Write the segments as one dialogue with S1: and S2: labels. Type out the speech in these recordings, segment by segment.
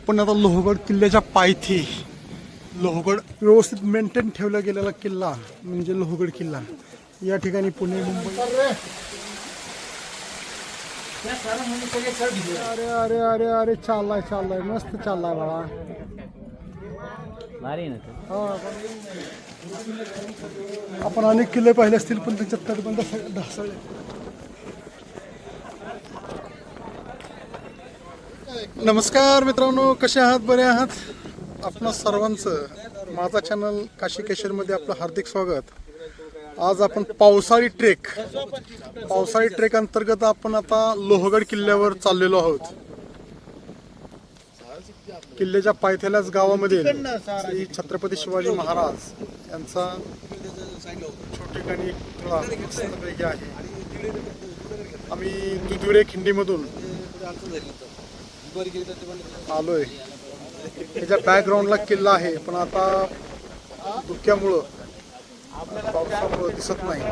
S1: आपण आता लोहगड किल्ल्याच्या पायथी लोहगड व्यवस्थित मेंटेन ठेवला गेलेला किल्ला म्हणजे लोहगड किल्ला. या ठिकाणी पुणे मुंबई. अरे अरे अरे अरे चाललाय चाललाय. मस्त चाललाय बाळा. हा. आपण अनेक किल्ले पाहिले असतील पण त्याच्यात तटबंद ढासळले. नमस्कार मित्रांनो कसे आहात? बरे आहात? आपणा सर्वांचं माझा चॅनल काशी केशरमध्ये आपलं हार्दिक स्वागत. आज आपण पावसाळी ट्रेक पावसाळी ट्रेक अंतर्गत आपण आता लोहगड किल्ल्यावर चाललेलो आहोत. किल्ल्याच्या पायथ्याल्याच गावामध्ये श्री छत्रपती शिवाजी महाराज यांचा छोटेखानी आहे. आम्ही दुधुरे खिंडीमधून आलोय. त्याच्या बॅकग्राऊंडला किल्ला आहे पण आता धुक्यामुळं पावसामुळं दिसत नाही.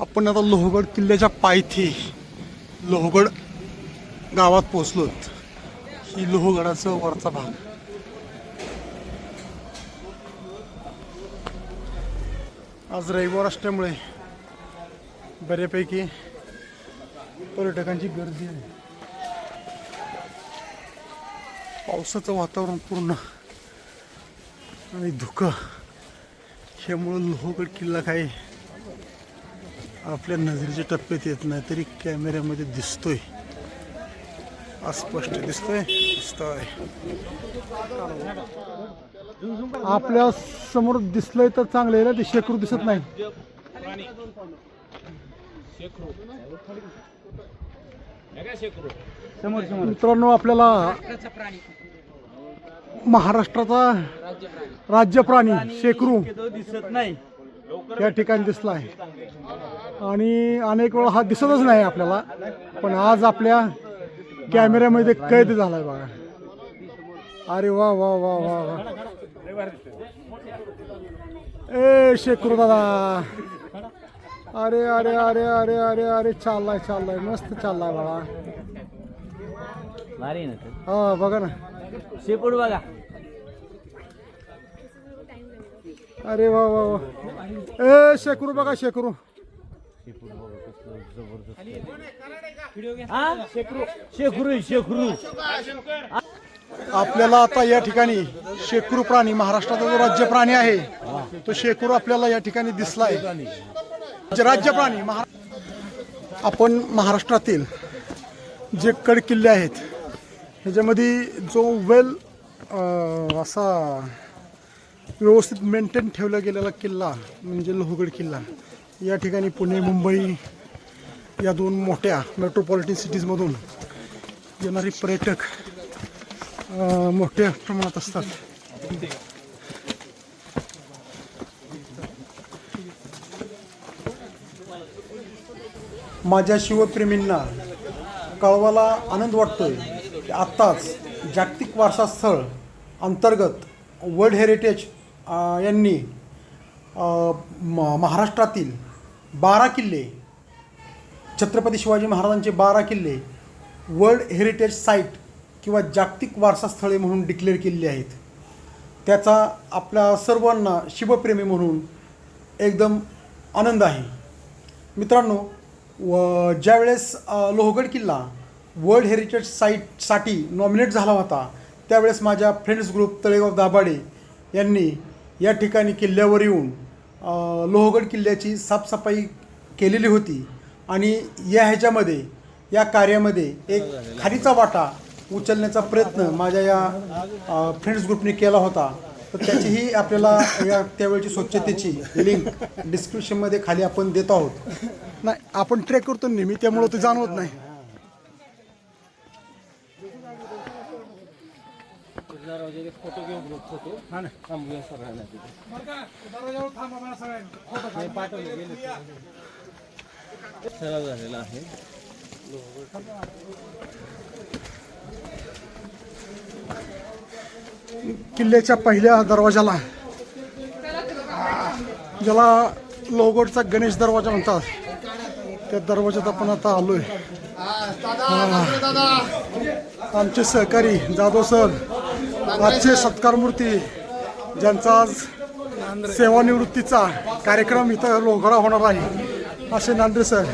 S1: आपण आता लोहगड किल्ल्याच्या पायथी लोहगड गावात पोचलोत ही लोहगडाचं वरचा भाग. आज रविवार असल्यामुळे बऱ्यापैकी पर्यटकांची गर्दी आहे. पावसाचं वातावरण पूर्ण आणि धुकं ह्यामुळं लोहगड किल्ला काही आपल्या नजरेच्या टप्प्यात येत नाही तरी कॅमेऱ्यामध्ये दिसतोय. अस्पष्ट दिसतोय. दिसतोय. आपल्यासमोर दिसलंय तर चांगलं आहे ना ते शेकरू दिसत नाही मित्रांनो आपल्याला महाराष्ट्राचा राज्य प्राणी शेकरू
S2: दिसत नाही
S1: या ठिकाणी दिसला आहे आणि अनेक वेळा हा दिसतच नाही आपल्याला. पण आज आपल्या कॅमेऱ्यामध्ये कैद झालाय बघा. अरे वा वा वा वा वा. ए शेकरू दादा. अरे अरे अरे अरे अरे अरे चाललाय चाललाय. मस्त चाललाय बाळा.
S2: भारी ना ते.
S1: हा बघा ना.
S2: शेपूट बघा.
S1: अरे वा वा वा. ए शेकरू बघा शेकरू.
S2: हा शेकरू शेकरू शेकरू
S1: आपल्याला आता या ठिकाणी शेकरू प्राणी महाराष्ट्राचा जो राज्य प्राणी आहे तो शेकरू आपल्याला या ठिकाणी दिसलाय. जे राज्य प्राणी महा आपण महाराष्ट्रातील जे कड किल्ले आहेत ह्याच्यामध्ये जो वेल असा व्यवस्थित मेंटेन ठेवला गेलेला किल्ला म्हणजे लोहगड किल्ला या ठिकाणी पुणे मुंबई या दोन मोठ्या मेट्रोपॉलिटन सिटीजमधून येणारे पर्यटक मोठ्या प्रमाणात असतात. माझ्या शिवप्रेमींना कळवाला आनंद वाटतोय की आत्ताच जागतिक वारसा स्थळ अंतर्गत वर्ल्ड हेरिटेज यांनी म- महाराष्ट्रातील बारा किल्ले छत्रपती शिवाजी महाराजांचे बारा किल्ले वर्ल्ड हेरिटेज साईट किंवा जागतिक वारसा स्थळे म्हणून डिक्लेअर केलेली आहेत. त्याचा आपल्या सर्वांना शिवप्रेमी म्हणून एकदम आनंद आहे. मित्रांनो व ज्यावेळेस लोहगड किल्ला वर्ल्ड हेरिटेज साईटसाठी नॉमिनेट झाला होता त्यावेळेस माझ्या फ्रेंड्स ग्रुप तळेगाव दाभाडे यांनी या ठिकाणी किल्ल्यावर येऊन लोहगड किल्ल्याची साफसफाई केलेली होती. आणि या ह्याच्यामध्ये या कार्यामध्ये एक खारीचा वाटा उचलण्याचा प्रयत्न माझ्या या फ्रेंड्स ग्रुपने केला होता. तर त्याचीही आपल्याला या त्यावेळची स्वच्छतेची लिंक डिस्क्रिप्शनमध्ये खाली आपण देत आहोत. नाही आपण ट्रेक करतो नेहमी त्यामुळं ते जाणवत नाही.
S2: फोटो घेऊ ग्रुप फोटो हा ना थांबूया सगळ्यांना. सराव झालेला आहे.
S1: किल्ल्याच्या पहिल्या दरवाजाला. ज्याला लोगोडचा गणेश दरवाजा म्हणतात. त्या दरवाजात आपण आता आलोय. आमचे सहकारी जाधव सर आजचे सत्कारमूर्ती ज्यांचा आज सेवानिवृत्तीचा कार्यक्रम इथं लोहगडा होणार आहे. असे नांदे सर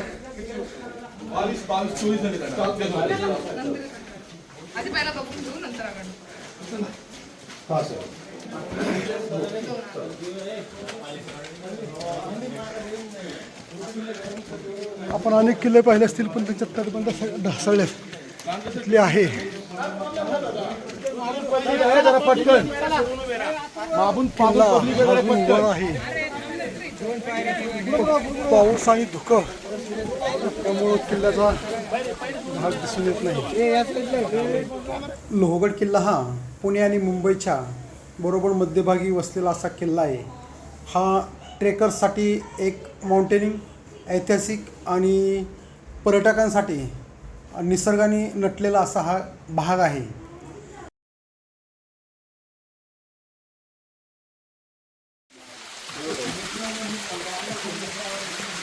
S3: आपण
S1: अनेक किल्ले पाहिले असतील पण त्यांच्यात तटबंद ढासळले तिथले आहे. जरा पटकन. बाबून किल्ला आहे पाऊस आणि धुकं. त्यामुळं किल्ल्याचा भाग दिसून येत नाही. लोहगड किल्ला हा पुणे आणि मुंबईच्या बरोबर मध्यभागी वसलेला असा किल्ला आहे. हा ट्रेकर्ससाठी एक माउंटेनिंग ऐतिहासिक आणि पर्यटकांसाठी निसर्गाने नटलेला असा हा भाग आहे.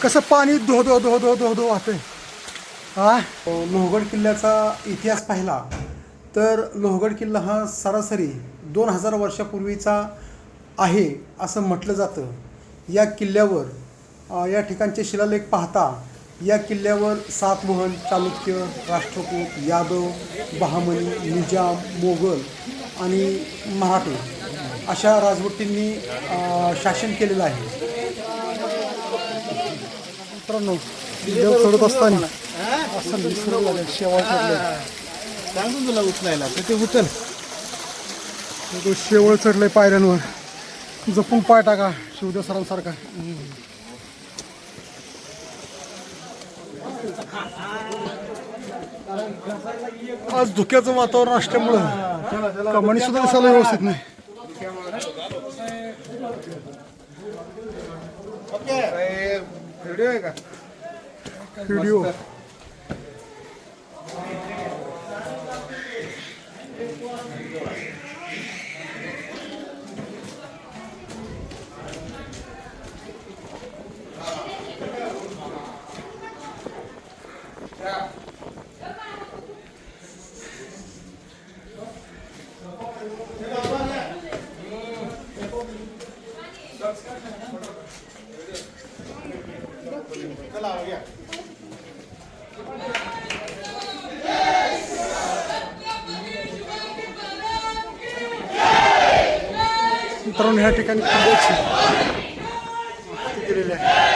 S1: कसं पाणी धो धो धो धो धो धो वाहतंय. हा? लोहगड किल्ल्याचा इतिहास पाहिला तर लोहगड किल्ला हा सरासरी दोन हजार वर्षापूर्वीचा आहे असं म्हटलं जातं. या किल्ल्यावर या ठिकाणचे शिलालेख पाहता या किल्ल्यावर सातवहन चालुक्य राष्ट्रकूट यादव बहामनी निजाम मोगल आणि मराठे अशा राजवटींनी शासन केलेलं आहे. मित्रांनो देव चढत असताना असं निसर्ग झालं, शेवाळ चढलंय.
S2: सांगून तुला उचलायला तर ते उचल.
S1: तो शेवळ चढलंय पायऱ्यांवर. जपून पाय टाका शिवदेव सरांसारखा. आज धुक्याचं वातावरण असल्यामुळं कमानी सुद्धा दिसायला व्यवस्थित नाही.
S2: व्हिडिओ आहे का?
S1: व्हिडिओ मित्रांनो ह्या ठिकाणी किल्ल्याची माहिती आहे.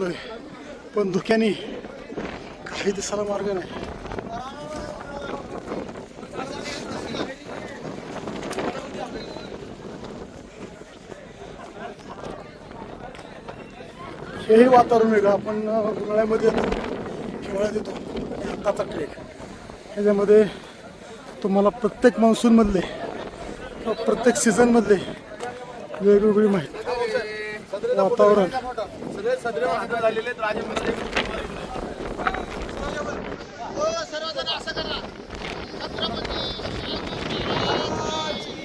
S1: वर आहे. पण धुक्याने काही दिसायला मार्ग नाही. हेही वातावरण वेगळं. आपण उन्हाळ्यामध्ये येतो हिवाळ्यात येतो आत्ताचा ट्रेक ह्याच्यामध्ये तुम्हाला प्रत्येक मान्सूनमधले किंवा प्रत्येक सीझनमधले वेगवेगळी माहिती. वातावरण.
S2: सगळे सदरे वाहनं झालेले आहेत राजमंत्री.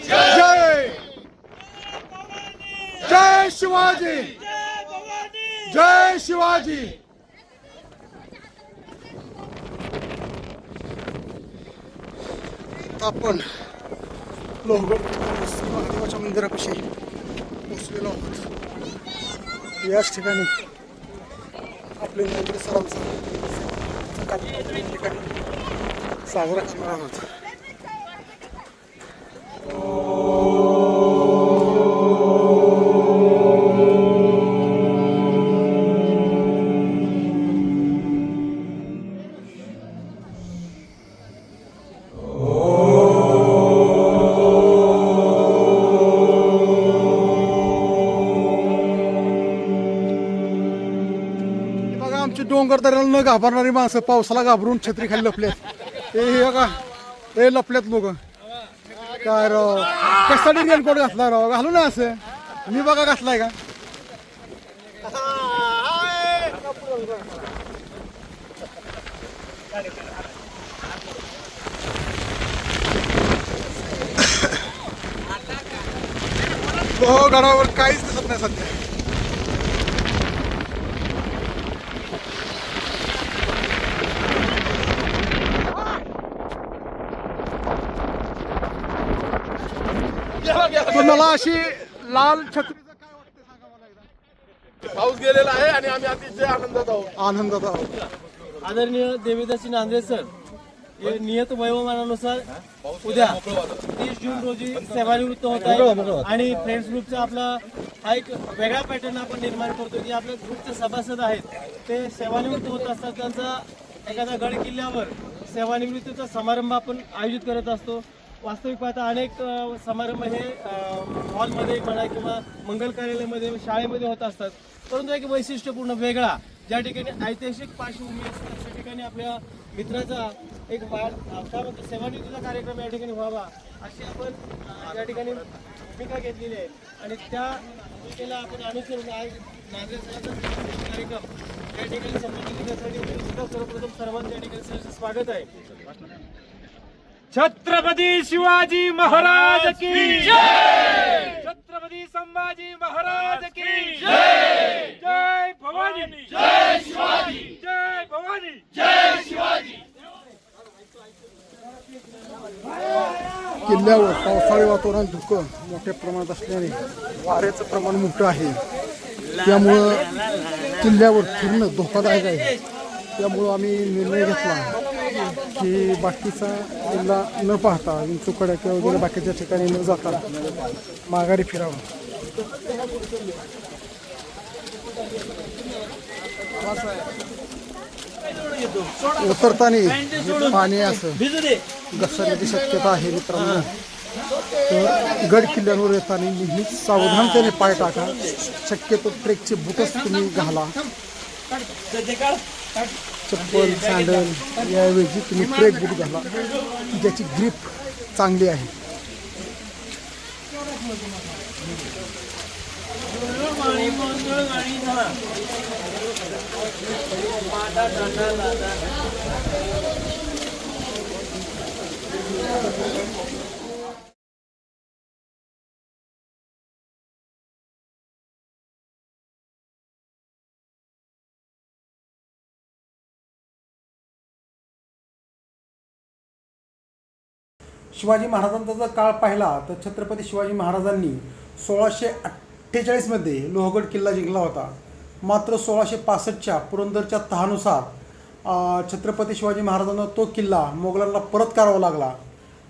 S1: जय जय शिवाजी! जय शिवाजी! आपण लोहगड महादेवाच्या मंदिरापाशी पोचलेलो आहोत. याच ठिकाणी आपले नोंदणी सरांचा ठिकाणी साजरा करणार आहोत हे न घाबरणारी माणसं पावसाला घाबरून छत्री खाली लपल्यात हे हे बघा. हे लपल्यात लोक. काय राव? कशासाठी रेनकोट घातला राव? घालू ना असं. मी बघा घातलाय का? हो गडावर काहीच दिसत नाही सध्या तुम्हाला अशी लाल छत्रीचं काय वाटतं सांगा मला एकदा.
S4: पाऊस गेलेला आहे आणि आम्ही अतिशय आनंदात आहोत.
S1: आनंदात आहोत.
S2: आदरणीय देवीदासी नांदे सर हे नियत वयोमानानुसार उद्या तीस जून रोजी सेवानिवृत्त होत आहे आणि फ्रेंड्स ग्रुपचा आपला हा एक वेगळा पॅटर्न आपण निर्माण करतो की आपल्या ग्रुपचे सभासद आहेत. ते सेवानिवृत्त होत असतात त्यांचा एखाद्या गड किल्ल्यावर सेवानिवृत्तीचा समारंभ आपण आयोजित करत असतो. वास्तविक पाहता अनेक समारंभ हे हॉलमध्ये म्हणा किंवा मंगल कार्यालयामध्ये शाळेमध्ये होत असतात. परंतु एक वैशिष्ट्यपूर्ण वेगळा ज्या ठिकाणी ऐतिहासिक पार्श्वभूमी असते अशा ठिकाणी आपल्या मित्राचा एक वाढ काय म्हणतो सेवानिवृत्तीचा कार्यक्रम या ठिकाणी व्हावा अशी आपण या ठिकाणी भूमिका घेतलेली आहे. आणि त्या भूमिकेला आपण अनुसरून आज नागरिकांचा कार्यक्रम या ठिकाणी संपन्न करण्यासाठी सर्वप्रथम सर्वांचं या ठिकाणी स्वागत आहे.
S5: छत्रपती शिवाजी महाराज की जय! छत्रपती संभाजी महाराज की जय! जय भवानी! जय शिवाजी! जय भवानी!
S1: किल्ल्यावर पावसाळी वातावरण धुकं मोठ्या प्रमाणात असल्याने वाऱ्याचं प्रमाण मोठं आहे. त्यामुळं किल्ल्यावर फिरणं धोकादायक आहे. त्यामुळं आम्ही निर्णय घेतला. की बाकीचा किल्ला न पाहता चुकड्या किंवा वगैरे बाकीच्या ठिकाणी न जाता माघारी फिरावं. उतरताना पाणी असं घसरण्याची शक्यता आहे मित्रांनो. तर गड किल्ल्यांवर येताना नेहमीच सावधानतेने पाय टाका. शक्यतो ट्रेकचे बुटच तुम्ही घाला. चप्पल सँडल याऐवजी तुम्ही ट्रेक बूट घाला. की ज्याची ग्रीप चांगली आहे. शिवाजी महाराजांचा जर काळ पाहिला तर छत्रपती शिवाजी महाराजांनी सोळाशे अठ्ठेचाळीसमध्ये लोहगड किल्ला जिंकला होता. मात्र सोळाशे पासष्टच्या पुरंदरच्या तहानुसार छत्रपती शिवाजी महाराजांना तो किल्ला मोगलांना परत करावा लागला.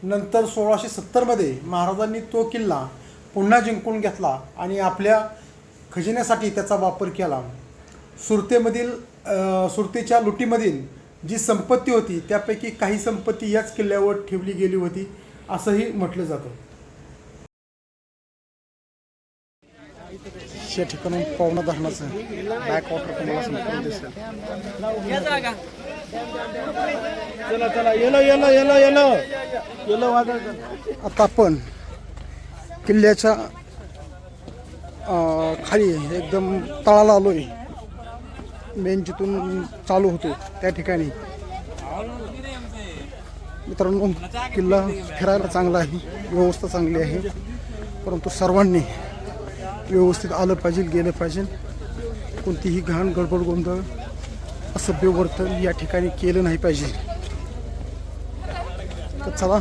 S1: नंतर सोळाशे सत्तरमध्ये महाराजांनी तो किल्ला पुन्हा जिंकून घेतला आणि आपल्या खजिन्यासाठी त्याचा वापर केला. सुरतेमधील सुरतेच्या लुटीमधील जी संपत्ती होती त्यापैकी काही संपत्ती याच किल्ल्यावर ठेवली गेली होती. असंही म्हटलं जातं. या ठिकाणून पवना धरणाचं बॅक वॉटर तुम्हाला संपूर्ण दिसेल
S2: चला चला yellow yellow yellow yellow. Yellow वादळ.
S1: आता आपण किल्ल्याच्या खाली एकदम तळाला आलोय. मेन जिथून चालू होतो त्या ठिकाणी. मित्रांनो किल्ला फिरायला चांगला आहे व्यवस्था चांगली आहे. परंतु सर्वांनी व्यवस्थित आलं पाहिजे गेलं पाहिजे. कोणतीही घाण गडबड गोंधळ असभ्य वर्तन या ठिकाणी केलं नाही पाहिजे. तर चला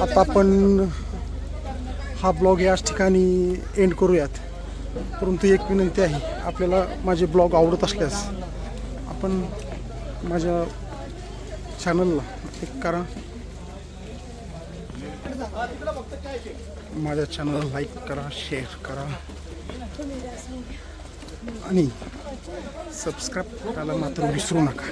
S1: आता आपण हा ब्लॉग याच ठिकाणी एंड करूयात. परंतु एक विनंती आहे आपल्याला माझे ब्लॉग आवडत असल्यास आपण माझ्या चॅनलला क्लिक करा. माझ्या चॅनलला लाईक करा शेअर करा. आणि सबस्क्राईब करायला मात्र विसरू नका.